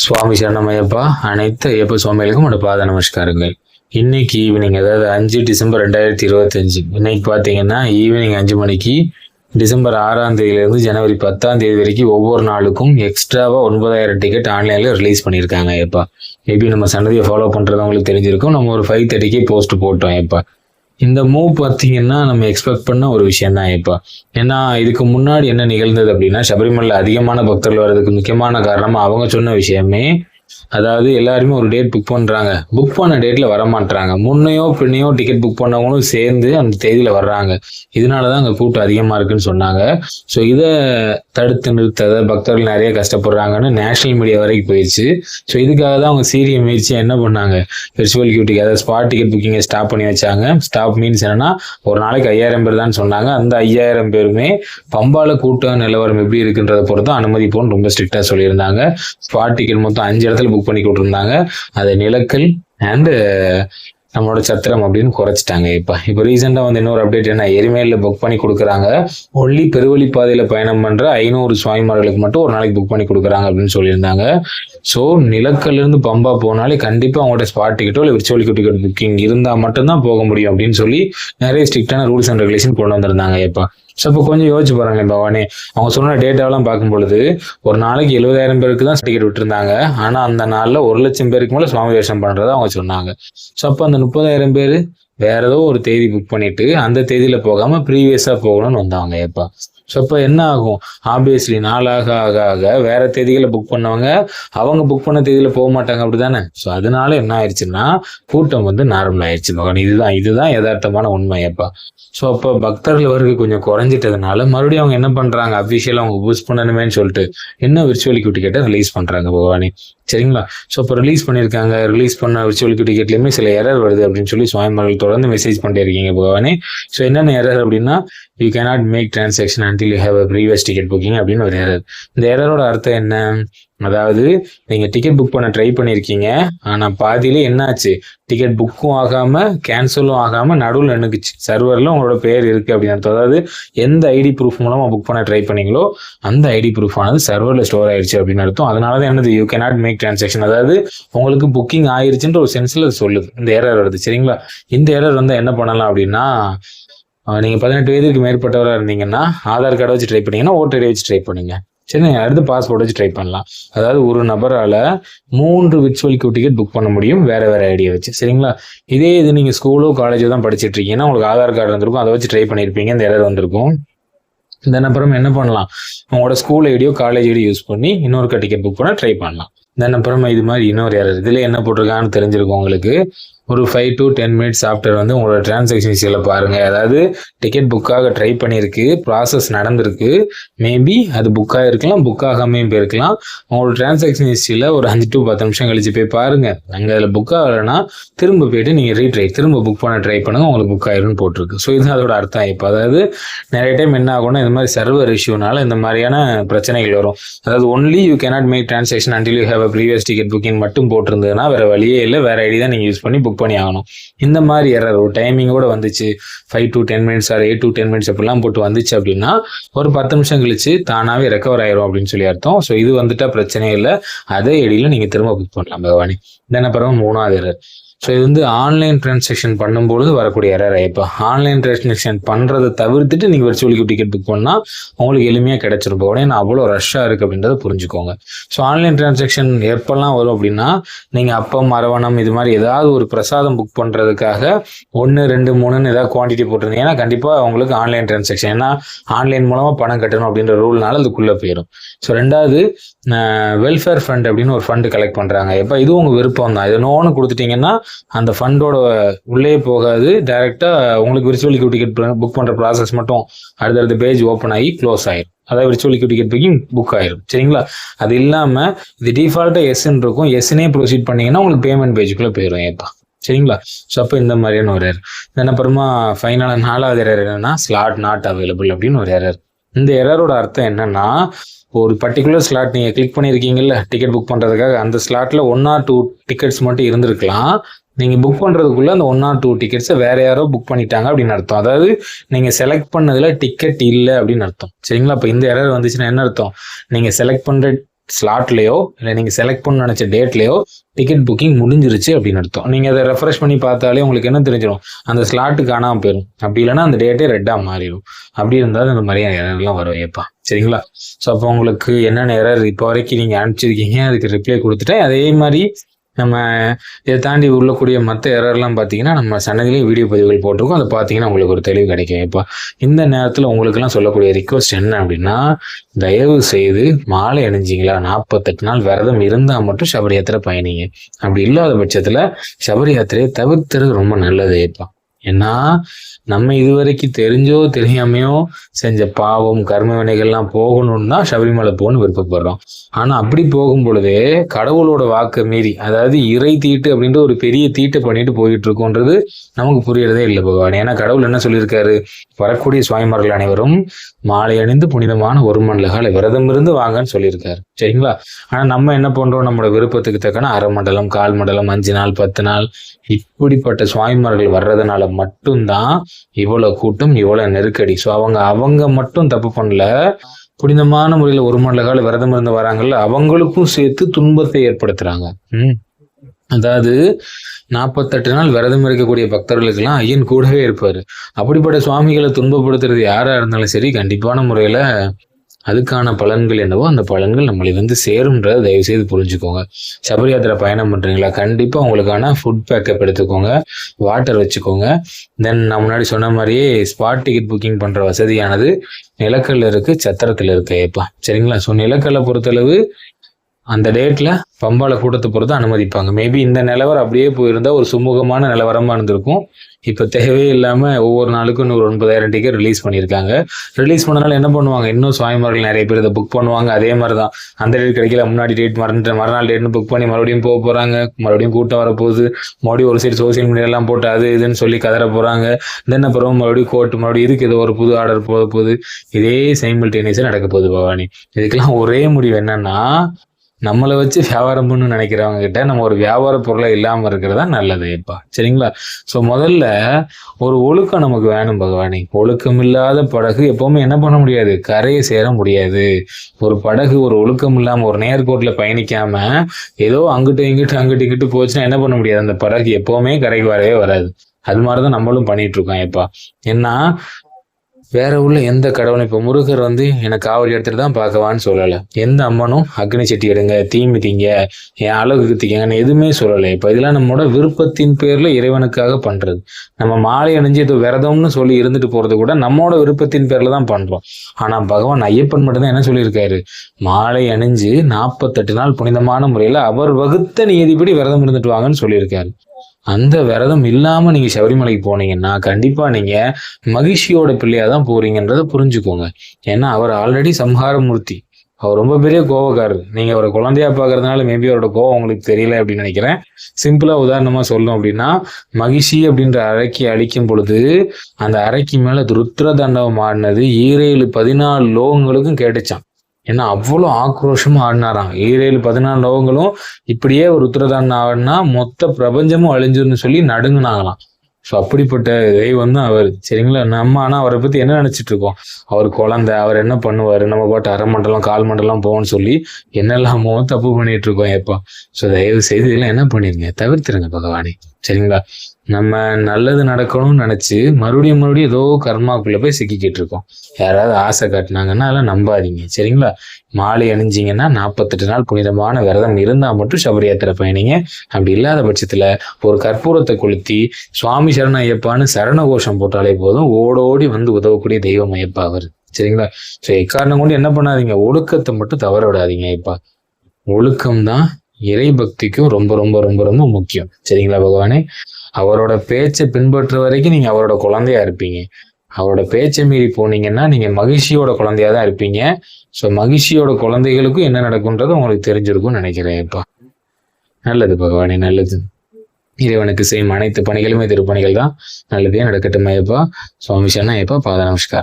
சுவாமி சரணமையப்பா. அனைத்து ஐயப்ப சுவாமிகளுக்கும் என்னோட பாத நமஸ்காரங்கள். இன்னைக்கு ஈவினிங் அதாவது அஞ்சு டிசம்பர் ரெண்டாயிரத்தி இருபத்தஞ்சு. இன்னைக்கு பார்த்தீங்கன்னா ஈவினிங் அஞ்சு மணிக்கு டிசம்பர் ஆறாம் தேதியிலேருந்து ஜனவரி பத்தாம் தேதி வரைக்கும் ஒவ்வொரு நாளுக்கும் எக்ஸ்ட்ராவாக ஒன்பதாயிரம் டிக்கெட் ஆன்லைனில் ரிலீஸ் பண்ணியிருக்காங்க எப்பா மேபி நம்ம சன்னதியை ஃபாலோ பண்ணுறது உங்களுக்கு தெரிஞ்சிருக்கும். நம்ம ஒரு ஃபைவ் தேர்ட்டிக்கே போஸ்ட் போட்டோம் எப்பா இந்த மூவ் பார்த்தீங்கன்னா நம்ம எக்ஸ்பெக்ட் பண்ண ஒரு விஷயம் தான் இப்போ. ஏன்னா இதுக்கு முன்னாடி என்ன நிகழ்ந்தது அப்படின்னா சபரிமலை அதிகமான பக்தர்கள் வர்றதுக்கு முக்கியமான காரணம் அவங்க சொன்ன விஷயமே அதாவது எல்லாருமே ஒரு டேட் புக் பண்றாங்க. புக் பண்ண டேட்ல வர மாட்டாங்க முன்னையோ பின்னையோ டிக்கெட் புக் பண்ணவங்களும் சேர்ந்து அந்த தேதியில வர்றாங்க. இதனால தான் அங்கே கூட்டம் அதிகமா இருக்குன்னு சொன்னாங்க. ஸோ இதை தடுத்து நிறுத்தத பக்தர்கள் நிறைய கஷ்டப்படுறாங்கன்னு நேஷனல் மீடியா வரைக்கும் போயிடுச்சு. ஸோ இதுக்காக தான் அவங்க சீரிய முயற்சியாக என்ன பண்ணாங்க? விர்ச்சுவல் கியூட்டிக்கு அதாவது ஸ்பாட் டிக்கெட் புக்கிங்கை ஸ்டாப் பண்ணி வச்சாங்க. ஸ்டாப் மீன்ஸ் என்னன்னா ஒரு நாளைக்கு ஐயாயிரம் பேர் தான் சொன்னாங்க. அந்த ஐயாயிரம் பேருமே பம்பால கூட்டம் நிலவரம் எப்படி இருக்குன்றத பொறுத்து அனுமதி போன்னு ரொம்ப ஸ்ட்ரிக்டாக சொல்லியிருந்தாங்க. ஸ்பாட் டிக்கெட் மொத்தம் அஞ்சு இடத்துல புக் பண்ணி கொடுத்துருந்தாங்க. அது நிலக்கல் அண்டு நம்மளோட சத்திரம் அப்படின்னு குறைச்சிட்டாங்க இப்போ. இப்போ ரீசெண்டாக வந்து இன்னொரு அப்டேட் என்ன? எரிமேலில் புக் பண்ணி கொடுக்குறாங்க. ஒன்லி பெருவழி பாதையில் பயணம் பண்ணுற ஐநூறு சுவாமிமார்களுக்கு மட்டும் ஒரு நாளைக்கு புக் பண்ணி கொடுக்குறாங்க அப்படின்னு சொல்லியிருந்தாங்க. ஸோ நிலக்கல்லேருந்து பம்பா போனாலே கண்டிப்பாக அவங்களோட ஸ்பாட் டிக்கெட்டோ இல்லை விர்ச்சுவல் டிக்கெட் புக்கிங் இருந்தால் மட்டும்தான் போக முடியும் அப்படின்னு சொல்லி நிறைய ஸ்ட்ரிக்டான ரூல்ஸ் அண்ட் ரெகுலேஷன் கொண்டு வந்திருந்தாங்க இப்போ. ஸோ இப்போ கொஞ்சம் யோசிச்சு பாருங்க பவானி. அவங்க சொன்ன டேட்டாவெல்லாம் பார்க்கும் பொழுது ஒரு நாளைக்கு எழுபதாயிரம் பேருக்கு தான் டிக்கெட் விட்டுருந்தாங்க. ஆனால் அந்த நாளில் ஒரு லட்சம் பேருக்கு மேலே சுவாமி தரிசனம் பண்ணுறதை அவங்க சொன்னாங்க. ஸோ அப்போ அந்த முப்பதாயிரம் பேர் வேற ஏதோ ஒரு தேதி புக் பண்ணிட்டு அந்த தேதியில போகாம ப்ரீவியஸா போகணும்னு வந்தாங்க எப்போ ஸோ இப்போ என்ன ஆகும்? ஆப்வியஸ்லி நாளாக ஆக ஆக வேற தேதிகளை புக் பண்ணவங்க அவங்க புக் பண்ண தேதியில் போக மாட்டாங்க அப்படிதானே? ஸோ அதனால என்ன ஆயிடுச்சுன்னா கூட்டம் வந்து நார்மல் ஆயிடுச்சு மகன். இதுதான் இதுதான் யதார்த்தமான உண்மை எப்பா ஸோ அப்போ பக்தர்கள் வருகை கொஞ்சம் குறைஞ்சிட்டதுனால மறுபடியும் அவங்க என்ன பண்றாங்க? அஃபிஷியலாக அவங்க பூஸ்ட் பண்ணணுமேன்னு சொல்லிட்டு என்ன விர்ச்சுவல் டிக்கெட்டை ரிலீஸ் பண்றாங்க பவானி சரிங்களா? ஸோ இப்போ ரிலீஸ் பண்ணியிருக்காங்க. ரிலீஸ் பண்ண விர்ச்சுவல் டிக்கெட்லேயுமே சில எரர் வருது அப்படின்னு சொல்லி சுவாமிமார்கள் தொடர்ந்து மெசேஜ் பண்ணிட்டே இருக்கீங்க பகவானே. ஸோ என்னென்ன எரர் அப்படின்னா you cannot make transaction until you have a previous ticket booking அப்படின்னு ஒரு எரர் இந்த எரரோட அர்த்தம் என்ன? அதாவது நீங்கள் டிக்கெட் புக் பண்ண ட்ரை பண்ணியிருக்கீங்க ஆனால் பாதியிலே என்னாச்சு? டிக்கெட் புக்கும் ஆகாமல் கேன்சலும் ஆகாமல் நடுவில் நின்றுக்குச்சு சர்வரில் உங்களோட பேர் இருக்குது அப்படின்னு அதாவது எந்த ஐடி ப்ரூஃப் மூலமாக புக் பண்ண ட்ரை பண்ணீங்களோ அந்த ஐடி ப்ரூஃப் ஆனது சர்வரில் ஸ்டோர் ஆயிடுச்சு அப்படின்னு அர்த்தம். அதனால தான் என்னது யூ கேனாட் மேக் டிரான்சாக்ஷன் அதாவது உங்களுக்கு புக்கிங் ஆயிடுச்சுன்ற ஒரு சென்ஸில் அது சொல்லுது. இந்த ஏரர் வருது. சரிங்களா? இந்த ஏரர் வந்தால் என்ன பண்ணலாம் அப்படின்னா நீங்கள் பதினெட்டு வயதுக்கு மேற்பட்டவராக இருந்தீங்கன்னா ஆதார் கார்டை வச்சு ட்ரை பண்ணீங்கன்னா ஓட்டர் ஐடி வச்சு ட்ரை பண்ணுங்க. சரி அடுத்து பாஸ்போர்ட் வச்சு ட்ரை பண்ணலாம். அதாவது ஒரு நபரால மூன்று விர்ச்சுவல் கியூ டிக்கெட் புக் பண்ண முடியும். வேற வேற ஐடியா வச்சு. சரிங்களா? இதே இது நீங்க ஸ்கூலோ காலேஜோ தான் படிச்சிட்டு இருக்கீங்கன்னா உங்களுக்கு ஆதார் கார்டு வந்திருக்கும். அதை வச்சு ட்ரை பண்ணியிருப்பீங்க. இந்த எரர் வந்திருக்கும். தென் அப்புறம் என்ன பண்ணலாம்? உங்களோட ஸ்கூல் ஐடியோ காலேஜ் ஐடியோ யூஸ் பண்ணி இன்னொரு டிக்கெட் புக் பண்ண ட்ரை பண்ணலாம். தென் அப்புறமா இது மாதிரி இன்னொரு எரர் இதுல என்ன போட்டிருக்கான்னு தெரிஞ்சிருக்கும் உங்களுக்கு. ஒரு five to ten minutes after வந்து உங்களோட டிரான்சாக்ஷன் ஹிஸ்டரியில் பாருங்கள் அதாவது டிக்கெட் புக்காக ட்ரை பண்ணியிருக்கு. ப்ராசஸ் நடந்திருக்கு. மேபி அது புக்காக இருக்கலாம் புக் ஆகாமையும் போயிருக்கலாம். உங்களோட டிரான்சாக்ஷன் ஹிஸ்டரியில் ஒரு அஞ்சு டு பத்து நிமிஷம் கழிச்சு போய் பாருங்கள் அங்கே அதில் புக் ஆகலைன்னா திரும்ப போயிட்டு நீங்கள் ரீட்ரை திரும்ப புக் பண்ண ட்ரை பண்ணுங்கள் உங்களுக்கு புக் ஆயிரும்னு போட்டிருக்கு. ஸோ இது அதோட அர்த்தம். இப்போ அதாவது நிறைய டைம் என்ன ஆகும்னா இந்த மாதிரி சர்வர் இஷ்யூனால இந்த மாதிரியான பிரச்சனைகள் வரும். அதாவது only you cannot make transaction until you have a previous ticket booking மட்டும் போட்டிருந்ததுன்னா வேறு வழியே இல்லை. வேற ஐடி தான் நீங்கள் யூஸ் பண்ணி புக் புக் பண்ணி ஆகணும். இந்த மாதிரி எரர் ஒரு டைமிங்கோட வந்துச்சு. Five to ten minutes or eight to ten minutes அப்படிலாம் போட்டு வந்துச்சு அப்படின்னா ஒரு பத்து நிமிஷம் கழிச்சு தானாவே ரெக்கவர் ஆயிரும் அப்படின்னு சொல்லி அர்த்தம். ஸோ இது வந்துட்டா பிரச்சனை இல்லை. அதே ஐடியில் நீங்கள் திரும்ப புக் பண்ணலாம் பகவானி. தென் அப்புறம் மூணாவது எரர் ஸோ இது வந்து ஆன்லைன் டிரான்சாக்ஷன் பண்ணும்பொழுது வரக்கூடிய எரர் இப்போ ஆன்லைன் டிரான்சாக்ஷன் பண்ணுறதை தவிர்த்துட்டு நீங்கள் விர்ச்சுவல் டிக்கெட் புக் பண்ணால் உங்களுக்கு எளிமையாக கிடைச்சிரும் ஏன்னா அவ்வளோ ரஷ்ஷாக இருக்குது அப்படின்றத புரிஞ்சுக்கோங்க. ஸோ ஆன்லைன் டிரான்சாக்ஷன் எப்போல்லாம் வரும் அப்படின்னா நீங்கள் அப்பம் மரவணம் இது மாதிரி ஏதாவது ஒரு பிரசாதம் புக் பண்ணுறதுக்காக ஒன்று ரெண்டு மூணுன்னு ஏதாவது குவான்டிட்டி போட்டிருந்தீங்கன்னா கண்டிப்பாக உங்களுக்கு ஆன்லைன் டிரான்சாக்ஷன் ஏன்னா ஆன்லைன் மூலமாக பணம் கட்டணும் அப்படின்ற ரூல்னால அதுக்குள்ளே போயிடும் ஸோ ரெண்டாவது வெல்ஃபேர் ஃபண்ட் அப்படின்னு ஒரு ஃபண்டு கலெக்ட் பண்ணுறாங்க எப்போ? இதுவும் உங்கள் விருப்பம் தான் இது நோன்னு கொடுத்துட்டீங்கன்னா அந்த ஃபண்டோட உள்ளே போகாது. டைரெக்டாக உங்களுக்கு விர்ச்சுவல் டிக்கெட் புக் பண்ணுற ப்ராசஸ் மட்டும் அடுத்தடுத்த பேஜ் ஓப்பன் ஆகி க்ளோஸ் ஆயிரும். அதாவது விர்ச்சுவல் டிக்கெட் புக்கிங் புக் ஆயிரும். சரிங்களா? அது இல்லாமல் இது டிஃபால்ட்டாக எஸ்ன்னு இருக்கும். எஸ்னே ப்ரொசீட் பண்ணீங்கன்னா உங்களுக்கு பேமெண்ட் பேஜுக்குள்ளே போயிடும் ஏப்பா. சரிங்களா? ஸோ அப்போ இந்த மாதிரியான ஒரு ஏர் தென் அப்புறமா ஃபைனலாக நாலாவது ஏரர் என்னன்னா ஸ்லாட் நாட் அவைலபிள் அப்படின்னு ஒரு ஏரர் இந்த எரரோட அர்த்தம் என்னன்னா ஒரு பர்டிகுலர் ஸ்லாட் நீங்கள் கிளிக் பண்ணியிருக்கீங்கல்ல டிக்கெட் புக் பண்ணுறதுக்காக அந்த ஸ்லாட்டில் ஒன் ஆர் டூ டிக்கெட்ஸ் மட்டும் இருந்திருக்கலாம். நீங்கள் புக் பண்ணுறதுக்குள்ளே அந்த ஒன் ஆர் டூ டிக்கெட்ஸை வேற யாரோ புக் பண்ணிட்டாங்க அப்படின்னு அர்த்தம். அதாவது நீங்கள் செலக்ட் பண்ணதில் டிக்கெட் இல்லை அப்படின்னு அர்த்தம். சரிங்களா? இப்போ இந்த எரர் வந்துச்சுன்னா என்ன அர்த்தம்? நீங்கள் செலக்ட் பண்ணுற ஸ்லாட்லேயோ இல்லை நீங்கள் செலக்ட் பண்ண நினச்ச டேட்லேயோ டிக்கெட் புக்கிங் முடிஞ்சிருச்சு அப்படின்னு அர்த்தம். நீங்கள் அதை ரெஃப்ரெஷ் பண்ணி பார்த்தாலே உங்களுக்கு என்ன தெரிஞ்சிடும் அந்த ஸ்லாட்டு காணாமல் போயிடும் அப்படி இல்லைன்னா அந்த டேட்டே ரெட்டாக மாறிடும் அப்படி இருந்தால் அந்த மாதிரியான எரர்லாம் வரும் ஏப்பா சரிங்களா? ஸோ அப்போ உங்களுக்கு என்னென்ன எரர் இப்போ வரைக்கும் நீங்கள் அனுப்பிச்சிருக்கீங்க அதுக்கு ரிப்ளை கொடுத்துட்டேன். அதே மாதிரி நம்ம இதை தாண்டி உள்ளக்கூடிய மற்ற எரர்லாம் பார்த்தீங்கன்னா நம்ம சன்னதிலையும் வீடியோ பதிவுகள் போட்டிருக்கோம். அதை பார்த்தீங்கன்னா உங்களுக்கு ஒரு தெளிவு கிடைக்கும். இப்போ இந்த நேரத்தில் உங்களுக்கெல்லாம் சொல்லக்கூடிய ரிக்வஸ்ட் என்ன அப்படின்னா தயவு செய்து மாலை அணிஞ்சிங்களா? நாற்பத்தெட்டு நாள் விரதம் இருந்தால் மட்டும் சபரி யாத்திரை பயணிங்க. அப்படி இல்லாத பட்சத்தில் சபரி யாத்திரையை தவிர்த்துறது ரொம்ப நல்லது ஏப்பா. ஏன்னா நம்ம இதுவரைக்கும் தெரிஞ்சோ தெரியாமையோ செஞ்ச பாவம் கர்ம வினைகள்லாம் போகணும்னா சபரிமலை போகணும்னு விருப்பப்படுறோம். ஆனா அப்படி போகும் பொழுதே கடவுளோட வாக்கு மீறி அதாவது இறை தீட்டு அப்படின்ற ஒரு பெரிய தீட்டை பண்ணிட்டு போயிட்டு இருக்கோன்றது நமக்கு புரியறதே இல்லை பகவான். ஏன்னா கடவுள் என்ன சொல்லியிருக்காரு? வரக்கூடிய சுவாமிமார்கள் அனைவரும் மாலை அணிந்து புனிதமான ஒரு மண்டலகால விரதம் இருந்து வாங்கன்னு சொல்லியிருக்காரு. சரிங்களா? ஆனா நம்ம என்ன பண்றோம்? நம்மளோட விருப்பத்துக்கு தக்கன அரை மண்டலம் கால் மண்டலம் அஞ்சு நாள் பத்து நாள் இப்படிப்பட்ட சுவாமிமார்கள் வர்றதுனால மட்டும்தான் இவ்வளவு கூட்டம் இவ்வளவு நெருக்கடி. ஸோ அவங்க அவங்க மட்டும் தப்பு பண்ணல. புனிதமான முறையில் ஒரு மண்டல கால விரதம் இருந்து வராங்கல்ல அவங்களுக்கும் சேர்த்து துன்பத்தை ஏற்படுத்துறாங்க. ம். அதாவது நாற்பத்தெட்டு நாள் விரதம் இருக்கக்கூடிய பக்தர்களுக்கெல்லாம் ஐயன் கூடவே இருப்பாரு. அப்படிப்பட்ட சுவாமிகளை துன்பப்படுத்துறது யாரா இருந்தாலும் சரி கண்டிப்பான முறையில அதுக்கான பலன்கள் என்னவோ அந்த பலன்கள் நம்மளை வந்து சேரும்ன்றத தயவு செய்து புரிஞ்சுக்கோங்க. சபரி யாத்திரை பயணம் பண்ணுறீங்களா கண்டிப்பாக உங்களுக்கான ஃபுட் பேக்கப் எடுத்துக்கோங்க. வாட்டர் வச்சுக்கோங்க. தென் நான் முன்னாடி சொன்ன மாதிரியே ஸ்பாட் டிக்கெட் புக்கிங் பண்ணுற வசதியானது நிலக்கல்ல இருக்குது சத்திரத்தில் இருக்கு. ஏப்பா சரிங்களா? ஸோ நிலக்கல்லை பொறுத்தளவு அந்த டேட்டில் பம்பால கூட்டத்தை பொறுத்து அனுமதிப்பாங்க. மேபி இந்த நிலவரம் அப்படியே போயிருந்தால் ஒரு சுமூகமான நிலவரமாக இருந்திருக்கும். இப்போ தேவையே இல்லாமல் ஒவ்வொரு நாளுக்கும் நூறு ஒன்பதாயிரம் டிக்கெட் ரிலீஸ் பண்ணியிருக்காங்க. ரிலீஸ் பண்ணனால என்ன பண்ணுவாங்க? இன்னும் சுவாமிமார்கள் நிறைய பேர் இதை புக் பண்ணுவாங்க. அதே மாதிரி தான் அந்த டேட் கிடைக்கல முன்னாடி டேட் மறந்துட்டு மறுநாள் டேட்னு புக் பண்ணி மறுபடியும் போக போகிறாங்க மறுபடியும் கூட்டம் வரப்போகுது. மறுபடியும் ஒரு சைடு சோசியல் மீடியாலாம் போட்டு அது இதுன்னு சொல்லி கதற போகிறாங்க தென் அப்புறம் மறுபடியும் கோர்ட் மறுபடியும் இதுக்கு ஏதோ ஒரு புது ஆர்டர் போக போகுது. இதே சைமில்டேனியஸாக நடக்க போகுது பவானி. இதுக்கெல்லாம் ஒரே முடிவு என்னன்னா நம்மளை வச்சு வியாபாரம் பண்ணு நினைக்கிறவங்க கிட்ட நம்ம ஒரு வியாபார பொருளை இல்லாமல் இருக்கிறதா நல்லது இப்போ. சரிங்களா? ஸோ முதல்ல ஒரு ஒழுக்கம் நமக்கு வேணும் பகவானி. ஒழுக்கம் இல்லாத படகு எப்பவுமே என்ன பண்ண முடியாது? கரையை சேர முடியாது. ஒரு படகு ஒரு ஒழுக்கம் இல்லாமல் ஒரு நேர்கோட்டில் பயணிக்காம ஏதோ அங்கிட்டு இங்கிட்டு அங்கிட்டு இங்கிட்டு போச்சுன்னா என்ன பண்ண முடியாது? அந்த படகு எப்பவுமே கரைக்கு வரவே வராது. அது மாதிரிதான் நம்மளும் பண்ணிட்டு இருக்கோம் எப்பா ஏன்னா வேற உள்ள எந்த கடவுளும் இப்போ முருகர் வந்து எனக்கு காவல் எடுத்துட்டு தான் பார்க்கவான்னு சொல்லலை. எந்த அம்மனும் அக்னி செட்டி எடுங்க தீமிதிங்க என் அழகு குத்திக்கங்கன்னு எதுவுமே சொல்லலை. இப்போ இதெல்லாம் நம்மளோட விருப்பத்தின் பேர்ல இறைவனுக்காக பண்றது. நம்ம மாலை அணிஞ்சு இது விரதம்னு சொல்லி இருந்துட்டு போறது கூட நம்மளோட விருப்பத்தின் பேரில் தான் பண்றோம். ஆனா பகவான் ஐயப்பன் மட்டும்தான் என்ன சொல்லியிருக்காரு? மாலை அணிஞ்சு நாற்பத்தெட்டு நாள் புனிதமான முறையில அவர் வகுத்த நியதிப்படி விரதம் இருந்துட்டு வாங்கன்னு சொல்லியிருக்காரு. அந்த விரதம் இல்லாம நீங்க சபரிமலைக்கு போனீங்கன்னா கண்டிப்பா நீங்க மகிழ்ச்சியோட பிள்ளையா தான் போறீங்கன்றத புரிஞ்சுக்கோங்க. ஏன்னா அவர் ஆல்ரெடி சம்ஹாரமூர்த்தி. அவர் ரொம்ப பெரிய கோவக்காரர். நீங்க அவரை குழந்தையா பாக்குறதுனால மேபி அவரோட கோவம் உங்களுக்கு தெரியல அப்படின்னு நினைக்கிறேன். சிம்பிளா உதாரணமா சொல்லணும் அப்படின்னா மகிஷி அப்படின்ற அரைக்கி அழிக்கும் பொழுது அந்த அறைக்கு மேல ருத்ர தண்டவம் ஆடினது ஈரேழு பதினாலு லோகங்களுக்கும் கேட்டுச்சான் ஏன்னா அவ்வளோ ஆக்ரோஷமா ஆடினாராம். ஈரேழு பதினாலு லோகங்களும் இப்படியே ஒரு உத்தரதாண்டம் ஆடினா மொத்த பிரபஞ்சமும் அழிஞ்சிருன்னு சொல்லி நடுங்கினாங்களாம். ஸோ அப்படிப்பட்ட தெய்வம் தான் அவர் சரிங்களா? நம்ம ஆனால் அவரை பற்றி என்ன நினச்சிட்டு இருக்கோம் அவர் குழந்தை அவர் என்ன பண்ணுவார்? நம்ம பாட்டு அரை மண்டலம் கால் மண்டலம் போவோம்னு சொல்லி என்னெல்லாமோ தப்பு பண்ணிட்டு இருக்கோம் எப்போ. ஸோ தயவு செய்து இதெல்லாம் என்ன பண்ணிருங்க? தவிர்த்துருங்க பகவானி. சரிங்களா? நம்ம நல்லது நடக்கணும்னு நினச்சி மறுபடியும் மறுபடியும் ஏதோ கர்மாக்குள்ளே போய் சிக்கிக்கிட்டு இருக்கோம். யாராவது ஆசை காட்டினாங்கன்னா அதெல்லாம் நம்பாதீங்க. சரிங்களா? மாலை அணிஞ்சிங்கன்னா நாற்பத்தெட்டு நாள் புனிதமான விரதம் இருந்தால் மட்டும் சபரி யாத்திரை பயணிங்க. அப்படி இல்லாத பட்சத்தில் ஒரு கற்பூரத்தை கொளுத்தி சுவாமி சரண ஐயப்பான்னு சரண கோஷம் போட்டாலே போதும். ஓடோடி வந்து உதவக்கூடிய தெய்வம் ஐயப்பா அவர். சரிங்களா? ஸோ எக்காரணம் கொண்டு என்ன பண்ணாதீங்க? ஒழுக்கத்தை மட்டும் தவற விடாதீங்க ஐயப்பா. ஒழுக்கம் தான் இறை பக்திக்கும் ரொம்ப ரொம்ப ரொம்ப ரொம்ப முக்கியம். சரிங்களா பகவானே? அவரோட பேச்சை பின்பற்ற வரைக்கும் நீங்க அவரோட குழந்தையா இருப்பீங்க. அவரோட பேச்சை மீறி போனீங்கன்னா நீங்க மகிழ்ச்சியோட குழந்தையா தான் இருப்பீங்க. ஸோ மகிழ்ச்சியோட குழந்தைகளுக்கும் என்ன நடக்கும்ன்றது உங்களுக்கு தெரிஞ்சிருக்கும்னு நினைக்கிறேன் இப்போ நல்லது பகவானே நல்லது. இறைவனுக்கு செய்யும் அனைத்து பணிகளுமே திருப்பணிகள் தான். நல்லதே நடக்கட்டும் ஐயப்பா சுவாமி சரண ஐயப்பா பாத நமஸ்கார்